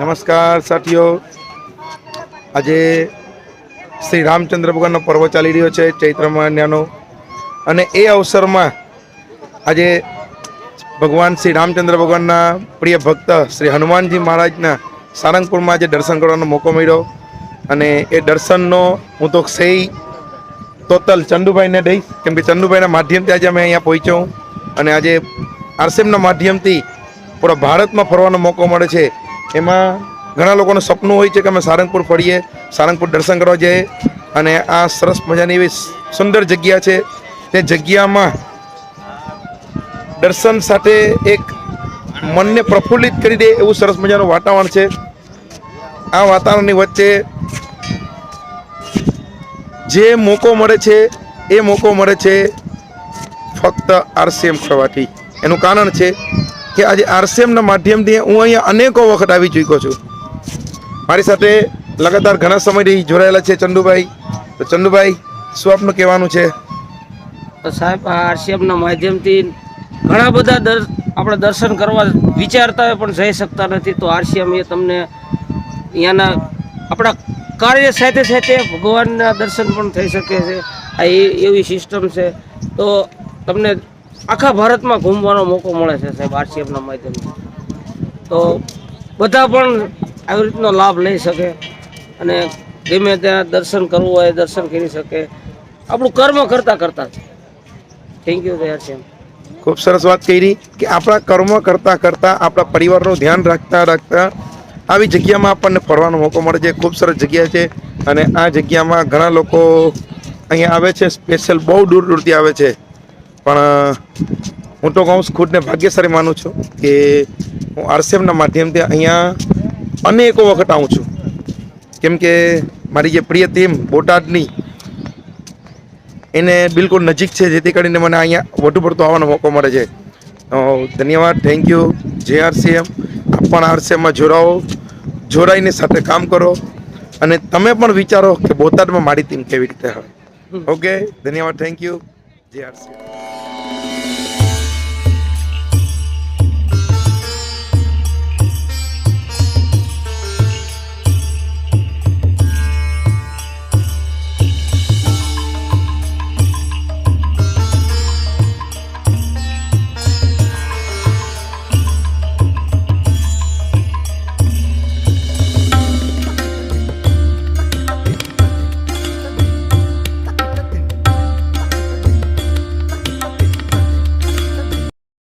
નમસ્કાર સાથીઓ. આજે શ્રી રામચંદ્ર ભગવાનનો પર્વ ચાલી રહ્યો છે, ચૈત્ર મહિનાનો. અને એ અવસરમાં આજે ભગવાન શ્રી રામચંદ્ર ભગવાનના પ્રિય ભક્ત શ્રી હનુમાનજી મહારાજના સારંગપુરમાં આજે દર્શન કરવાનો મોકો મળ્યો. અને એ દર્શનનો હું તો સહી ટોટલ ચંદુભાઈને દઈશ, કેમ કે ચંદુભાઈના માધ્યમથી આજે અમે અહીંયા પહોંચ્યો અને આજે આરસીએમના માધ્યમથી પૂરા ભારતમાં ફરવાનો મોકો મળે છે. એમાં ઘણા લોકોનું સપનું હોય છે કે અમે સારંગપુર ફરીએ, સારંગપુર દર્શન કરવા જઈએ. અને આ સરસ મજાની એવી સુંદર જગ્યા છે. તે જગ્યામાં દર્શન સાથે એક મનને પ્રફુલ્લિત કરી દે એવું સરસ મજાનું વાતાવરણ છે. આ વાતાવરણની વચ્ચે જે મોકો મળે છે, એ મોકો મળે છે ફક્ત આરસીએમ કરવાથી એનું કારણ છે કે આજે આરસીએમના માધ્યમથી હું અહીંયા અનેકો વખત આવી ચૂક્યો છું. મારી સાથે લગાતાર ઘણા સમયથી જોડાયેલા છે ચંદુભાઈ. તો ચંદુભાઈ, શું આપનું કહેવાનું છે? તો સાહેબ, આ આરસીએમના માધ્યમથી ઘણા બધા દર, આપણે દર્શન કરવા વિચારતા હોય પણ જઈ શકતા નથી. તો આરસીએમ એ તમને અહીંયાના આપણા કાર્ય સાથે સાથે ભગવાનના દર્શન પણ થઈ શકે છે. આ એવી સિસ્ટમ છે. તો તમને આખા ભારતમાં ઘૂમવાનો મોકો મળે છે સાહેબ, આરસીએફના માધ્યમથી. તો બધા પણ આવી રીતનો લાભ લઈ શકે અને ગમે ત્યાં દર્શન કરવું હોય, દર્શન કરી શકે. આપણું કર્મ કરતા કરતા થેન્ક યુ આરસીએમ ખૂબ સરસ વાત કરી કે આપણા કર્મ કરતાં કરતાં આપણા પરિવારનું ધ્યાન રાખતા રાખતા આવી જગ્યામાં આપણને ફરવાનો મોકો મળે છે. ખૂબ સરસ જગ્યા છે અને આ જગ્યામાં ઘણા લોકો અહીંયા આવે છે. સ્પેશિયલ બહુ દૂર દૂરથી આવે છે. પણ હું તો કહું છું ખુદને ભાગ્યશાળી માનું છું કે હું આરસીએમના માધ્યમથી અહીંયા અનેકો વખત આવું છું. કેમ કે મારી જે પ્રિય ટીમ બોટાદની એને બિલકુલ નજીક છે જેથી કરીને મને અહીંયા વધુ પડતો આવવાનો મોકો મળે છે. ધન્યવાદ થેન્ક યુ જે આરસીએમ આપ પણ આરસીએમમાં જોડાઓ જોડાઈને સાથે કામ કરો અને તમે પણ વિચારો કે બોટાદમાં મારી ટીમ કેવી રીતે હોય. ઓકે ધન્યવાદ થેન્ક યુ જે આરસીએમ Música